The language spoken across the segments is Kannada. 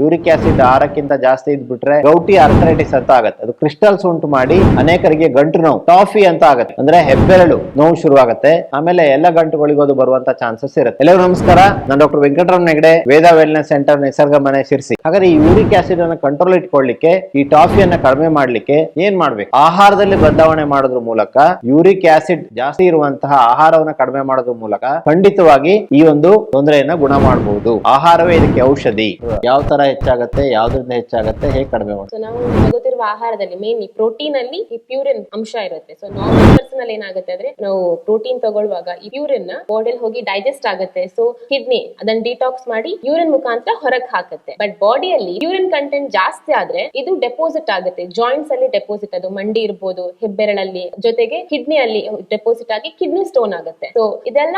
ಯೂರಿಕ್ ಆಸಿಡ್ ಆರಕ್ಕಿಂತ ಜಾಸ್ತಿ ಇದ್ಬಿಟ್ರೆ ಗೌಟಿ ಅರ್ಥರೈಟಿಸ್ ಅಂತ ಆಗುತ್ತೆ. ಅದು ಕ್ರಿಸ್ಟಲ್ಸ್ ಉಂಟು ಮಾಡಿ ಅನೇಕರಿಗೆ ಗಂಟು ನೋವು ಟಾಫಿ ಅಂತ ಆಗುತ್ತೆ. ಅಂದ್ರೆ ಹೆಬ್ಬೆರಳು ನೋವು ಶುರುವಾಗುತ್ತೆ. ಆಮೇಲೆ ಎಲ್ಲ ಗಂಟುಗಳಿಗೂ ಅದು ಬರುವಂತ ಚಾನ್ಸಸ್ ಇರುತ್ತೆ. ಎಲ್ಲರೂ ನಮಸ್ಕಾರ. ನಾನು doctor Venkataram Negade Veda wellness centre Nisarga Mane Sirsi. ಹಾಗಾದ್ರೆ ಈ ಯೂರಿಕ್ ಆಸಿಡ್ ಅನ್ನ ಕಂಟ್ರೋಲ್ ಇಟ್ಕೊಳ್ಳಿಕ್ಕೆ ಈ ಟಾಫಿಯನ್ನ ಕಡಿಮೆ ಮಾಡ್ಲಿಕ್ಕೆ ಏನ್ ಮಾಡ್ಬೇಕು? ಆಹಾರದಲ್ಲಿ ಬದಲಾವಣೆ ಮಾಡೋದ್ರ ಮೂಲಕ, ಯೂರಿಕ್ ಆಸಿಡ್ ಜಾಸ್ತಿ ಇರುವಂತಹ ಆಹಾರವನ್ನ ಕಡಿಮೆ ಮಾಡೋದ್ರ ಮೂಲಕ ಖಂಡಿತವಾಗಿ ಈ ಒಂದು ತೊಂದರೆಯನ್ನ ಗುಣ ಮಾಡಬಹುದು ಆಹಾರವೇ ಇದಕ್ಕೆ ಔಷಧಿ. ಯಾವ ತರ ಹೆಚ್ಚಾಗತ್ತೆ ಯಾವ್ದ್ರಿಂದ ಹೆಚ್ಚಾಗುತ್ತೆ ಹೇಗೆ ಕಡಿಮೆ ಸೊ ನಾವು ತಗೋತಿರುವ ಆಹಾರದಲ್ಲಿ ಮೇನ್ಲಿ ಪ್ರೋಟೀನ್ ಅಲ್ಲಿ ಈ ಪ್ಯೂರಿನ್ ಅಂಶ ಇರುತ್ತೆ. ಸೊ ನಾರ್ಮಲ್ ಪರ್ಸನ್ ಅಲ್ಲಿ ಏನಾಗುತ್ತೆ ಅಂದ್ರೆ ನಾವು ಪ್ರೋಟೀನ್ ತಗೊಳ್ಳುವಾಗ ಈ ಪ್ಯೂರಿನ್ ಬಾಡಿಲ್ ಹೋಗಿ ಡೈಜೆಸ್ಟ್ ಆಗುತ್ತೆ. ಸೊ ಕಿಡ್ನಿ ಅದನ್ನ ಡಿಟಾಕ್ಸ್ ಮಾಡಿ ಯೂರಿನ್ ಮುಖಾಂತರ ಹೊರಗೆ ಹಾಕುತ್ತೆ. ಬಟ್ ಬಾಡಿಯಲ್ಲಿ ಯೂರಿನ್ ಕಂಟೆಂಟ್ ಜಾಸ್ತಿ ಆದ್ರೆ ಇದು ಡೆಪಾಸಿಟ್ ಆಗುತ್ತೆ. ಜಾಯಿಂಟ್ಸ್ ಅಲ್ಲಿ ಡೆಪಾಸಿಟ್ ಅದು ಮಂಡಿ ಇರ್ಬೋದು ಹೆಬ್ಬೆರಳಲ್ಲಿ ಜೊತೆಗೆ ಕಿಡ್ನಿ ಅಲ್ಲಿ ಡೆಪಾಸಿಟ್ ಆಗಿ ಕಿಡ್ನಿ ಸ್ಟೋನ್ ಆಗುತ್ತೆ. ಸೊ ಇದೆಲ್ಲ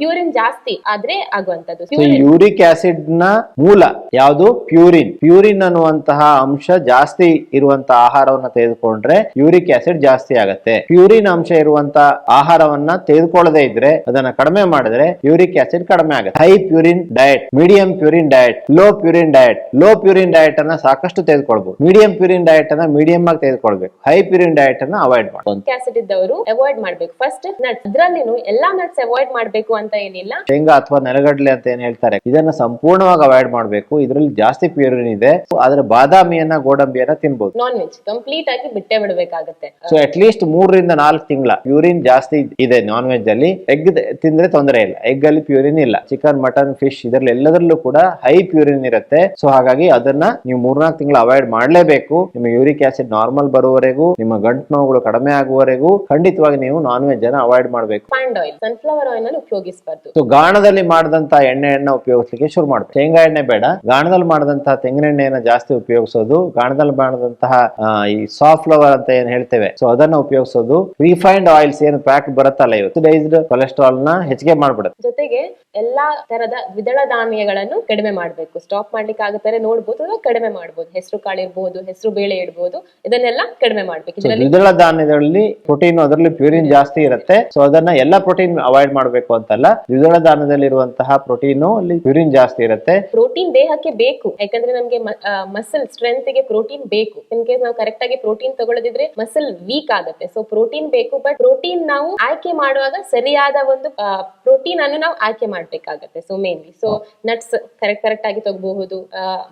ಪ್ಯೂರಿನ್ ಜಾಸ್ತಿ ಆದ್ರೆ ಆಗುವಂತದ್ದು ಯೂರಿಕ್ ಆಸಿಡ್ನ ಮೂಲ ಯಾವುದು? ಪ್ಯೂರಿನ್. ಪ್ಯೂರಿನ್ ಅನ್ನುವಂತಹ ಅಂಶ ಜಾಸ್ತಿ ಇರುವಂತಹ ಆಹಾರವನ್ನ ತೆಗೆದುಕೊಂಡ್ರೆ ಯೂರಿಕ್ ಆಸಿಡ್ ಜಾಸ್ತಿ ಆಗುತ್ತೆ. ಪ್ಯೂರಿನ್ ಅಂಶ ಇರುವಂತ ಆಹಾರವನ್ನ ತೆಗೆದುಕೊಳ್ಳದೆ ಇದ್ರೆ ಅದನ್ನ ಕಡಿಮೆ ಮಾಡಿದ್ರೆ ಯೂರಿಕ್ ಆಸಿಡ್ ಕಡಿಮೆ ಆಗುತ್ತೆ. High purine diet medium purine diet low purine diet low purine diet ಅನ್ನ ಸಾಕಷ್ಟು ತೆಗೆದುಕೊಳ್ಬಹುದು ಮೀಡಿಯಂ ಪ್ಯೂರಿನ್ ಡಯಟ್ ಅನ್ನ ಮೀಡಿಯಂ ಆಗಿ ತೆಗೆದುಕೊಳ್ಬೇಕು. ಹೈ ಪ್ಯೂರಿನ್ ಡಯಟ್ ಅನ್ನ ಅವಾಯ್ಡ್ ಆಸಿಡ್ ಇದ್ದವರು ಅವಾಯ್ಡ್ ಮಾಡಬೇಕು. ಫಸ್ಟ್ ನಟ್ಸ್ ಅದ್ರಲ್ಲಿನೂ ಎಲ್ಲಾ ನಟ್ಸ್ ಅವಾಯ್ಡ್ ಮಾಡಬೇಕು ಅಂತ ಏನಿಲ್ಲ. ಶೇಂಗಾ ಅಥವಾ ನೆಲಗಡಲೆ ಅಂತ ಏನ್ ಹೇಳ್ತಾರೆ? ಇದನ್ನ ಸಂಪೂರ್ಣವಾಗಿ ಅವಾಯ್ಡ್ ಮಾಡಬೇಕು. ಇದರಲ್ಲಿ ಜಾಸ್ತಿ ಪ್ಯೂರಿನ್ ಇದೆ. ಆದ್ರೆ ಬಾದಾಮಿಯನ್ನ ಗೋಡಂಬಿಯನ್ನ ತಿನ್ಬಹುದು ನಾನ್ ವೆಜ್ ಕಂಪ್ಲೀಟ್ ಆಗಿ ಬಿಟ್ಟೆ ಬಿಡಬೇಕಾಗುತ್ತೆ. ಸೊ ಅಟ್ ಲೀಸ್ಟ್ ಮೂರರಿಂದ ನಾಲ್ಕು ತಿಂಗಳ ಪ್ಯೂರಿನ್ ಜಾಸ್ತಿ ಇದೆ ನಾನ್ ವೆಜ್ ಅಲ್ಲಿ ಎಗ್ ತಿಂದ್ರೆ ತೊಂದರೆ ಇಲ್ಲ. ಎಗ್ ಅಲ್ಲಿ ಪ್ಯೂರಿನ್ ಇಲ್ಲ. ಚಿಕನ್ ಮಟನ್ ಫಿಶ್ ಇದರಲ್ಲಿ ಎಲ್ಲದರಲ್ಲೂ ಕೂಡ ಹೈ ಪ್ಯೂರಿನ್ ಇರುತ್ತೆ. ಸೊ ಹಾಗಾಗಿ ಅದನ್ನ ನೀವು ಮೂರ್ನಾಲ್ಕು ತಿಂಗಳು ಅವಾಯ್ಡ್ ಮಾಡಲೇಬೇಕು. ನಿಮ್ಮ ಯೂರಿಕ್ ಆಸಿಡ್ ನಾರ್ಮಲ್ ಬರುವವರೆಗೂ ನಿಮ್ಮ ಗಂಟು ನೋವುಗಳು ಕಡಿಮೆ ಆಗುವವರೆಗೂ ಖಂಡಿತವಾಗಿ ನೀವು ನಾನ್ ವೆಜ್ ಅನ್ನ ಅವಾಯ್ಡ್ ಮಾಡಬೇಕು. ಆಯಿಲ್ ಸನ್ಫ್ಲವರ್ ಆಯಿಲ್ ಅಲ್ಲಿ ಉಪಯೋಗಿಸಬಾರ್ದು. ಸೊ ಗಾಣದಲ್ಲಿ ಮಾಡಿದಂತ ಎಣ್ಣೆಯನ್ನ ಉಪಯೋಗಿಸಲಿಕ್ಕೆ ಶುರು ಮಾಡ್ಬೇಕು. ಶೇಂಗಾ ಎಣ್ಣೆ ಬೇಡ. ಗಾಣದಲ್ಲಿ ಮಾಡಿದಂತಹ ತೆಂಗಿನೆಣ್ಣೆಯನ್ನು ಜಾಸ್ತಿ ಉಪಯೋಗಿಸೋದು ಗಾಣದಲ್ಲಿ ಮಾಡಿದಂತಹ ಈ ಸಾಫ್ಟ್ ಫ್ಲವರ್ ಅಂತ ಏನ್ ಹೇಳ್ತೇವೆ. ಸೊ ಅದನ್ನ ಉಪಯೋಗಿಸೋದು. ರಿಫೈನ್ಡ್ ಆಯಿಲ್ಸ್ ಏನು ಪ್ಯಾಕ್ ಬರುತ್ತಲ್ಲ ಇವತ್ತು. ಡೈಸ್ಡ್ ಕೊಲೆಸ್ಟ್ರಾಲ್ನ ಹೆಚ್ಚಿಗೆ ಮಾಡ್ಬಿಡುತ್ತೆ. ಜೊತೆಗೆ ಎಲ್ಲಾ ತರದ ದ್ವಿದಳ ಧಾನ್ಯಗಳನ್ನು ಕಡಿಮೆ ಮಾಡಬೇಕು. ಸ್ಟಾಪ್ ಮಾಡ್ಲಿಕ್ಕೆ ಆಗುತ್ತಾರೆ ನೋಡ್ಬೋದು ಅಥವಾ ಕಡಿಮೆ ಮಾಡ್ಬೋದು. ಹೆಸರು ಕಾಳು ಇರ್ಬೋದು ಹೆಸರು ಬೇಳೆ ಇಡ್ಬೋದು ಇದನ್ನೆಲ್ಲ ಕಡಿಮೆ ಮಾಡ್ಬೇಕು. ಇದರಲ್ಲಿ ದ್ವಿದಳ ಧಾನ್ಯದಲ್ಲಿ ಪ್ರೋಟೀನ್ ಅದರಲ್ಲಿ ಪ್ಯೂರಿನ್ ಜಾಸ್ತಿ ಇರುತ್ತೆ. ಸೊ ಅದನ್ನ ಎಲ್ಲ ಪ್ರೋಟೀನ್ ಅವಾಯ್ಡ್ ಮಾಡಬೇಕು ಅಂತಲ್ಲ. ದ್ವಿದಳ ಧಾನ್ಯದಲ್ಲಿ ಇರುವಂತಹ ಪ್ರೋಟೀನ್ ಅಲ್ಲಿ ಪ್ಯೂರಿನ್ ಜಾಸ್ತಿ ಇರುತ್ತೆ. ಪ್ರೋಟೀನ್ ದೇಹಕ್ಕೆ ಬೇಕು. ಯಾಕಂದ್ರೆ ನಮ್ಗೆ ಮಸಲ್ ಸ್ಟ್ರೆಂತ್ಗೆ ಪ್ರೋಟೀನ್ ಬೇಕು. ಇನ್ ಕೇಸ್ ನಾವು ಕರೆಕ್ಟ್ ಆಗಿ ಪ್ರೋಟೀನ್ ತಗೊಳ್ಳದಿದ್ರೆ ಮಸಲ್ ವೀಕ್ ಆಗುತ್ತೆ. ಸೊ ಪ್ರೋಟೀನ್ ಬೇಕು ಬಟ್ ಪ್ರೋಟೀನ್ ನಾವು ಆಯ್ಕೆ ಮಾಡುವಾಗ ಸರಿಯಾದ ಒಂದು ಪ್ರೋಟೀನ್ ಅನ್ನು ನಾವು ಆಯ್ಕೆ ಮಾಡ್ಬೇಕಾಗತ್ತೆ. So mainly so nuts correct correct ಆಗಿ ತಗೋಬಹುದು.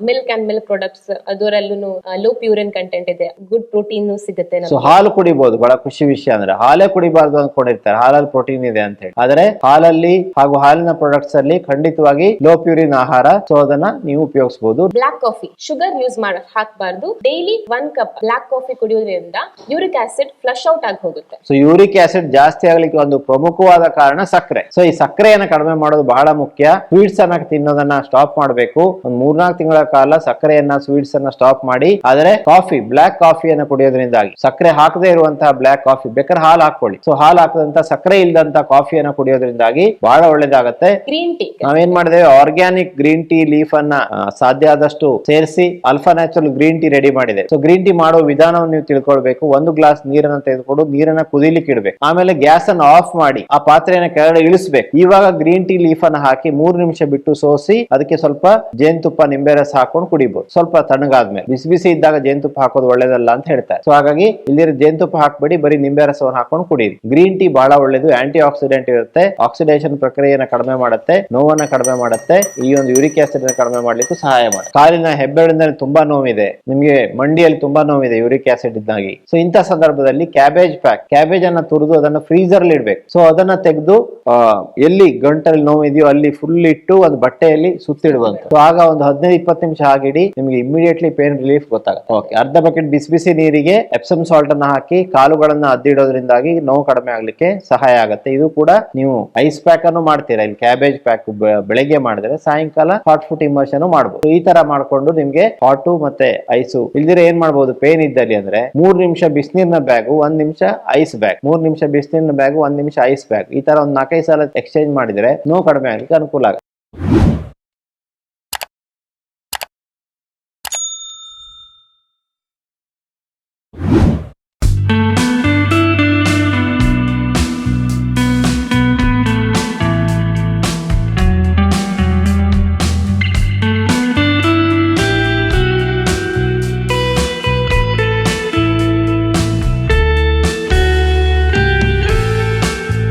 ಮಿಲ್ಕ್ ಅಂಡ್ ಮಿಲ್ಕ್ ಪ್ರಾಡಕ್ಟ್ಸ್ ಅದರಲ್ಲೂ ಲೋ ಪ್ಯೂರಿನ್ ಕಂಟೆಂಟ್ ಇದೆ. ಗುಡ್ ಪ್ರೋಟೀನ್ ಸಿಗುತ್ತೆ ಹಾಲು ಕುಡಿಬಹುದು ಬಹಳ ಖುಷಿ ವಿಷಯ ಅಂದ್ರೆ ಹಾಲೇ ಕುಡಿಬಾರ್ದು ಅನ್ಕೊಂಡಿರ್ತಾರೆ ಹಾಲಲ್ಲಿ ಪ್ರೋಟೀನ್ ಇದೆ ಅಂತ ಹೇಳಿ. ಆದ್ರೆ ಹಾಲಲ್ಲಿ ಹಾಗೂ ಹಾಲಿನ ಪ್ರಾಡಕ್ಟ್ಸ್ ಅಲ್ಲಿ ಖಂಡಿತವಾಗಿ ಲೋ ಪ್ಯೂರಿನ್ ಆಹಾರ. ಸೊ ಅದನ್ನ ನೀವು ಉಪಯೋಗಿಸಬಹುದು ಬ್ಲಾಕ್ ಕಾಫಿ ಶುಗರ್ ಯೂಸ್ ಮಾಡ ಹಾಕಬಾರ್ದು. Daily one cup black coffee ಕುಡಿಯೋದ್ರಿಂದ ಯೂರಿಕ್ ಆಸಿಡ್ ಫ್ಲಶ್ ಔಟ್ ಆಗಿ ಹೋಗುತ್ತೆ. ಸೊ ಯೂರಿಕ್ ಆಸಿಡ್ ಜಾಸ್ತಿ ಆಗ್ಲಿಕ್ಕೆ ಒಂದು ಪ್ರಮುಖವಾದ ಕಾರಣ ಸಕ್ಕರೆ. ಸೊ ಈ ಸಕ್ಕರೆಯನ್ನ ಕಡಿಮೆ ಮಾಡೋದು ಬಹಳ ಮುಖ್ಯ. ಸ್ವೀಟ್ಸ್ ಅನ್ನ ತಿನ್ನೋದನ್ನ ಸ್ಟಾಪ್ ಮಾಡಬೇಕು. ಒಂದ್ ಮೂರ್ನಾಲ್ಕು ತಿಂಗಳ ಕಾಲ ಸಕ್ಕರೆಯನ್ನ ಸ್ವೀಟ್ಸ್ ಅನ್ನ ಸ್ಟಾಪ್ ಮಾಡಿ ಆದರೆ ಕಾಫಿ ಬ್ಲಾಕ್ ಕಾಫಿಯನ್ನ ಕುಡಿಯೋದ್ರಿಂದಾಗಿ ಸಕ್ಕರೆ ಹಾಕದೇ ಇರುವಂತಹ ಬ್ಲಾಕ್ ಕಾಫಿ ಬೇಕಾದ್ರೆ ಹಾಲು ಹಾಕೊಳ್ಳಿ ಸೊ ಹಾಲು ಹಾಕದಂತ ಸಕ್ಕರೆ ಇಲ್ಲದಂತ ಕಾಫಿಯನ್ನ ಕುಡಿಯೋದ್ರಿಂದಾಗಿ ಬಹಳ ಒಳ್ಳೇದಾಗುತ್ತೆ. ಗ್ರೀನ್ ಟೀ ನಾವೇನ್ ಮಾಡಿದೇವೆ ಆರ್ಗ್ಯಾನಿಕ್ ಗ್ರೀನ್ ಟೀ ಲೀಫ್ ಅನ್ನ ಸಾಧ್ಯ ಆದಷ್ಟು ಸೇರಿಸಿ alpha natural green tea ready ಮಾಡಿದೆ. ಸೊ ಗ್ರೀನ್ ಟೀ ಮಾಡುವ ವಿಧಾನವನ್ನು ನೀವು ತಿಳ್ಕೊಳ್ಬೇಕು. ಒಂದು ಗ್ಲಾಸ್ ನೀರನ್ನ ತೆಗೆದುಕೊಂಡು ನೀರನ್ನ ಕುದಿಲಿಕ್ಕೆ ಇಡಬೇಕು. ಆಮೇಲೆ ಗ್ಯಾಸ್ ಅನ್ನು ಆಫ್ ಮಾಡಿ ಆ ಪಾತ್ರೆಯನ್ನ ಕೆಳಗಡೆ ಇಳಿಸಬೇಕು. ಇವಾಗ ಗ್ರೀನ್ ಟೀ ಲೀಫ್ ಅನ್ನು ಹಾಕಿ ಮೂರು ನಿಮಿಷ ಬಿಟ್ಟು ಸೋಸಿ ಅದಕ್ಕೆ ಸ್ವಲ್ಪ ಜೇನುತುಪ್ಪ, ನಿಂಬೆ ರಸ ಹಾಕೊಂಡು ಕುಡಿಬಹುದು ಸ್ವಲ್ಪ ತಣ್ಣಗಾದ್ಮೇಲೆ. ಬಿಸಿ ಬಿಸಿ ಇದ್ದಾಗ ಜೇನುತುಪ್ಪ ಹಾಕೋದು ಒಳ್ಳೇದಲ್ಲ ಅಂತ ಹೇಳ್ತಾರೆ. ಸೊ ಹಾಗಾಗಿ ಇಲ್ಲಿ ಜೇನುತುಪ್ಪ ಹಾಕ್ಬೇಡಿ, ಬರೀ ನಿಂಬೆ ರಸವನ್ನು ಹಾಕೊಂಡು ಕುಡಿಯಿರಿ ಗ್ರೀನ್ ಟೀ ಬಹಳ ಒಳ್ಳೇದು. ಆಂಟಿ ಆಕ್ಸಿಡೆಂಟ್ ಇರುತ್ತೆ. ಆಕ್ಸಿಡೇಷನ್ ಪ್ರಕ್ರಿಯೆಯನ್ನು ಕಡಿಮೆ ಮಾಡುತ್ತೆ. ನೋವನ್ನು ಕಡಿಮೆ ಮಾಡುತ್ತೆ. ಈ ಒಂದು ಯೂರಿಕ್ ಆಸಿಡ್ ಕಡಿಮೆ ಮಾಡ್ಲಿಕ್ಕೂ ಸಹಾಯ ಮಾಡುತ್ತೆ ಕಾಲಿನ ಹೆಬ್ಬೆರಳಿಂದ ತುಂಬಾ ನೋವಿದೆ. ನಿಮಗೆ ಮಂಡಿಯಲ್ಲಿ ತುಂಬಾ ನೋವಿದೆ, ಯೂರಿಕ್ ಆಸಿಡ್ ಇದ್ದಾಗಿ. ಸೊ ಇಂಥ ಸಂದರ್ಭದಲ್ಲಿ ಕ್ಯಾಬೇಜ್ ಪ್ಯಾಕ್ ಕ್ಯಾಬೇಜ್ ಅನ್ನ ತುರಿದು ಅದನ್ನ ಫ್ರೀಸರ್ ಅಲ್ಲಿ ಇಡ್ಬೇಕು. ಸೊ ಅದನ್ನ ತೆಗೆದು ಎಲ್ಲಿ ಗಂಟಲ್ಲಿ ನೋವಿದೆಯೋ ಅಲ್ಲಿ ಫುಲ್ ಇಟ್ಟು ಒಂದು ಬಟ್ಟೆಯಲ್ಲಿ ಸುತ್ತಿಡುವಂತ. ಸೊ ಆಗ ಒಂದು ಹದಿನೈದು, ಇಪ್ಪತ್ತು ನಿಮಿಷ ಆಗಿಡಿ ನಿಮಗೆ ಇಮಿಡಿಯೇಟ್ಲಿ ಪೇನ್ ರಿಲೀಫ್ ಗೊತ್ತಾಗುತ್ತೆ. ಓಕೆ ಅರ್ಧ ಬಕೆಟ್ ಬಿಸಿ ಬಿಸಿ ನೀರಿಗೆ ಎಪ್ಸಮ್ ಸಾಲ್ಟ್ ಅನ್ನ ಹಾಕಿ ಕಾಲುಗಳನ್ನ ಅದ್ದಿಡೋದ್ರಿಂದಾಗಿ ನೋವು ಕಡಿಮೆ ಆಗ್ಲಿಕ್ಕೆ ಸಹಾಯ ಆಗುತ್ತೆ. ಇದು ಕೂಡ ನೀವು ಐಸ್ ಪ್ಯಾಕ್ ಅನ್ನು ಮಾಡ್ತೀರಾ. ಇಲ್ಲಿ ಕ್ಯಾಬೇಜ್ ಪ್ಯಾಕ್ ಬೆಳಗ್ಗೆ ಮಾಡಿದ್ರೆ ಸಾಯಂಕಾಲ ಹಾಟ್ ಫುಟ್ ಇಮರ್ಷನ್ ಮಾಡಬಹುದು ಈ ತರ ಮಾಡ್ಕೊಂಡು ನಿಮ್ಗೆ ಹಾಟು ಮತ್ತೆ ಐಸು ಇಲ್ದಿರ ಏನ್ ಮಾಡ್ಬೋದು? ಪೇನ್ ಇದ್ದಲ್ಲಿ ಅಂದ್ರೆ ಮೂರ್ ನಿಮಿಷ ಬಿಸಿನೀರಿನ ಬ್ಯಾಗು ಒಂದ್ ನಿಮಿಷ ಐಸ್ ಬ್ಯಾಗ್ ಮೂರ್ ನಿಮಿಷ ಬಿಸಿನೀರಿನ ಬ್ಯಾಗ್ ಒಂದ್ ನಿಮಿಷ ಐಸ್ ಬ್ಯಾಗ್ ಈ ತರ ಒಂದ್ ನಾಲ್ಕೈದು ಸಲ ಎಕ್ಸ್ಚೇಂಜ್ ಮಾಡಿದ್ರೆ ನೋವು ಕಡಿಮೆ ಆಗ್ಲಿಕ್ಕೆ ಅನುಕೂಲ ಆಗುತ್ತೆ.